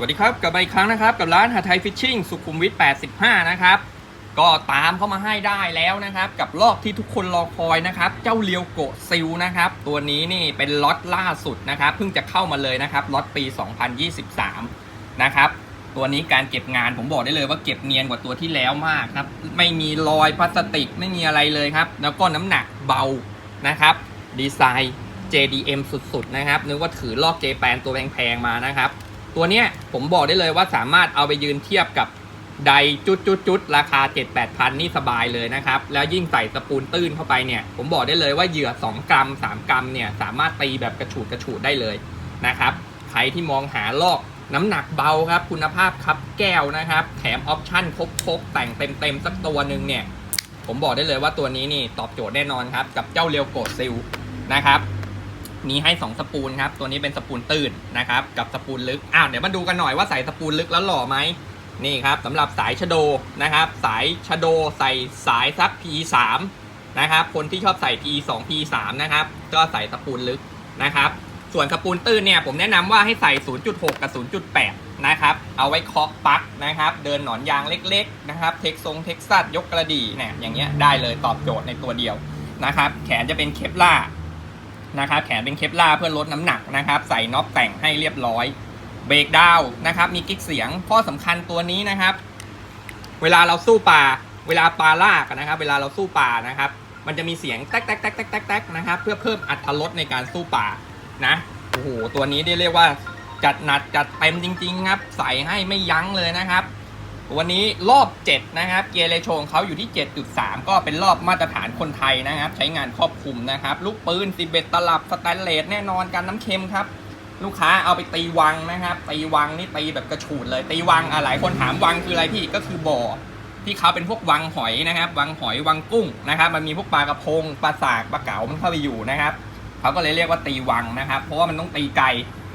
วัสดีครับกลับมาอีกครั้งนะครับ กับร้านหาไทยฟิชชิ่งสุขุมวิท 85 นะครับ ก็ตามเข้ามาให้ได้แล้วนะครับ กับรอบที่ทุกคนรอคอยนะครับ เจ้าเลียวโกะซิลนะครับ ตัวนี้นี่เป็นล็อตล่าสุดนะครับเพิ่งจะเข้ามาเลยนะครับล็อตปี 2023 นะครับ ตัวนี้การเก็บงานผมบอกได้เลยว่าเก็บเนียนกว่าตัวที่แล้วมากครับไม่มีรอยพลาสติกไม่มีอะไรเลยครับ แล้วก็น้ำหนักเบานะครับดีไซน์ JDM สุดๆนะครับนึกว่าถือลอกเจแปนตัวแพงๆมานะครับ ตัวเนี้ยผมบอกได้เลยว่าสามารถเอาไปยืนเทียบกับไดจุดจุดจุดราคา 7 8พันนี่สบายเลยนะครับ แล้วยิ่งใส่สปูนตื้นเข้าไปเนี่ย ผมบอกได้เลยว่าเหยื่อ 2 กรัม 3 กรัมเนี่ย สามารถตีแบบกระฉูดกระฉูดได้เลยนะครับ ใครที่มองหาลอกน้ำหนักเบาครับ คุณภาพครับแก้วนะครับ แถมออปชั่นครบๆ แต่งเต็มๆ สักตัวหนึ่งเนี่ย ผมบอกได้เลยว่าตัวนี้นี่ตอบโจทย์แน่นอนครับ กับเจ้าเรียวโกดซิลนะครับ มีให้ 2 สปูลครับ ตัวนี้เป็นสปูลตื้นนะครับ กับสปูลลึก อ้าว เดี๋ยวมาดูกันหน่อยว่าใส่สปูลลึกแล้วหล่อไหม นี่ครับสำหรับสายชะโดนะครับ สายชะโดใส่สายซัก P3 นะครับ คนที่ชอบใส่ P2 P3 นะครับ ก็ใส่สปูลลึกนะครับ ส่วนสปูลตื้นเนี่ยผมแนะนำว่าให้ใส่ 0.6 กับ 0.8 นะครับ เอาไว้เคาะปักนะครับ เดินหนอนยางเล็กๆนะครับ เท็กซงเท็กซัสยกกระดี่เนี่ย อย่างเงี้ยได้เลยตอบโจทย์ในตัวเดียวนะครับ แขนจะเป็นเคปล่า นะครับแขนเป็นเคปลาเพื่อลดน้ำหนักนะครับใส่น็อปแต่งให้เรียบร้อย เบรกดาวนะครับมีกิ๊กเสียงข้อสำคัญตัวนี้นะครับ เวลาเราสู้ปลาเวลาปลาลากนะครับ เวลาเราสู้ปลานะครับ มันจะมีเสียงแต๊กแต๊กแต๊กแต๊กแต๊กแตกนะครับ เพื่อเพิ่มอัตรรสในการสู้ปลานะโอ้โหตัวนี้ได้เรียกว่าจัดหนักจัดเต็มจริง ๆ ครับ ใส่ให้ไม่ยั้งเลยนะครับ วันนี้รอบ 7 นะครับ เกียร์เลโชงเขาอยู่ที่ 7.3 ก็เป็นรอบมาตรฐานคนไทยนะครับ ใช้งานครอบคลุมนะครับ ลูกปืน11ตลับสแตนเลสแน่นอนกันน้ำเค็มครับ ลูกค้าเอาไปตีวังนะครับ ตีวังนี่ตีแบบกระฉูดเลย ตีวังอะหลายคนถามวังคืออะไรพี่ก็คือบ่อที่เขาเป็นพวกวังหอยนะครับ วังหอยวังกุ้งนะครับ มันมีพวกปลากระพงปลาสากปลาเก๋ามันเข้าไปอยู่นะครับเขาก็เลยเรียกว่าตีวังนะครับ เพราะว่ามันต้องตีไกล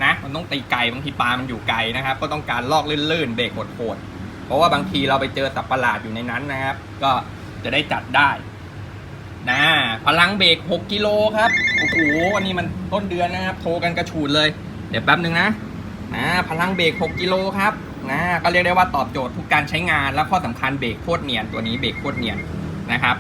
นะ มันต้องตีไกลบางทีปลามันอยู่ไกลนะครับ ก็ต้องการลอกลื่นๆเบรกโหดๆ เพราะว่าบางทีเราไปเจอสัตว์ประหลาดอยู่ในนั้นนะครับ ก็จะได้จัดได้นะพลังเบรก6กิโลครับโอ้โหวันนี้มันต้นเดือนนะครับ โทรกันกระฉูดเลย เดี๋ยวแป๊บนึงนะนะพลังเบรก6กิโลครับนะก็เรียกได้ว่าตอบโจทย์ทุกการใช้งาน และข้อสำคัญเบรกโคตรเนียนตัวนี้เบรกโคตรเนียนนะครับ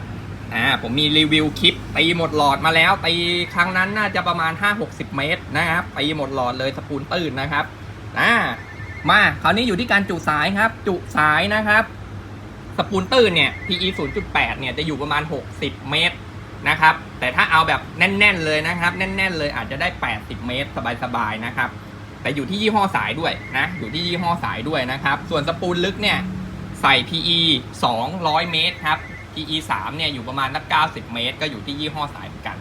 อ่าผมมีรีวิวคลิปตีหมดหลอดมาแล้วตีครั้งนั้นน่าจะประมาณ 5-60 เมตรนะครับตีหมดหลอดเลยสปูลตื้นนะครับอ่า มาคราวนี้อยู่ที่การจุสายครับ จุสายนะครับ สปูลตื้นเนี่ย PE 0.8 เนี่ยจะอยู่ประมาณ 60 เมตรนะครับ แต่ถ้าเอาแบบแน่น ๆ เลยนะครับ แน่น ๆ เลยอาจจะได้ 80 เมตร สบาย ๆ นะครับ แต่อยู่ที่ยี่ห้อสายด้วยนะ อยู่ที่ยี่ห้อสายด้วยนะครับ ส่วนสปูลลึกเนี่ยใส่ PE 200 เมตรครับ PE 3เนี่ยอยู่ประมาณนัก90 เมตร ก็อยู่ที่ยี่ห้อสายเหมือนกัน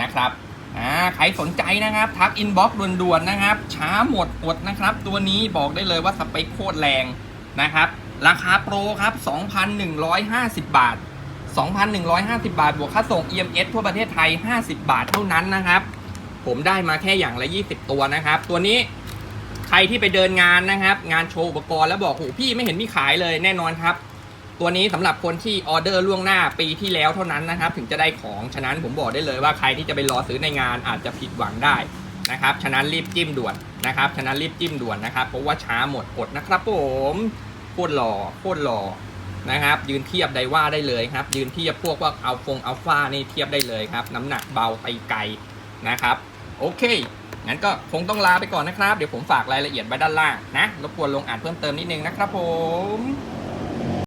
นะครับ อ่าใครสนใจนะครับ ทักอินบ็อกซ์ด่วนๆนะครับ ช้าหมดอดนะครับ ตัวนี้บอกได้เลยว่าสเปคโคตรแรงนะครับ ราคาโปรครับ 2,150 บาท 2,150 บาท บวกค่าส่ง EMS ทั่วประเทศไทย 50 บาทเท่านั้นนะครับ ผมได้มาแค่อย่างละ 20 ตัวนะครับ ตัวนี้ใครที่ไปเดินงานนะครับ งานโชว์อุปกรณ์แล้วบอกโหพี่ไม่เห็นมีขายเลยแน่นอนครับ ตัวนี้สำหรับคนที่ออเดอร์ล่วงหน้าปีที่แล้วเท่านั้นนะครับ ถึงจะได้ของฉะนั้นผมบอกได้เลยว่าใครที่จะไปรอซื้อในงานอาจจะผิดหวังได้นะครับฉะนั้นรีบจิ้มด่วนนะครับฉะนั้นรีบจิ้มด่วนนะครับเพราะว่าช้าหมดอดนะครับผมโคตรหล่อโคตรหล่อนะครับ ยืนเทียบไดว่าได้เลยครับ ยืนเทียบพวกว่าเอาฟงเอัลฟานี่เทียบได้เลยครับ น้ำหนักเบาไปไกลนะครับโอเคงั้นก็คงต้องลาไปก่อนนะครับ เดี๋ยวผมฝากรายละเอียดไว้ด้านล่างนะรบกวนลงอ่านเพิ่มเติมนิดนึงนะครับผม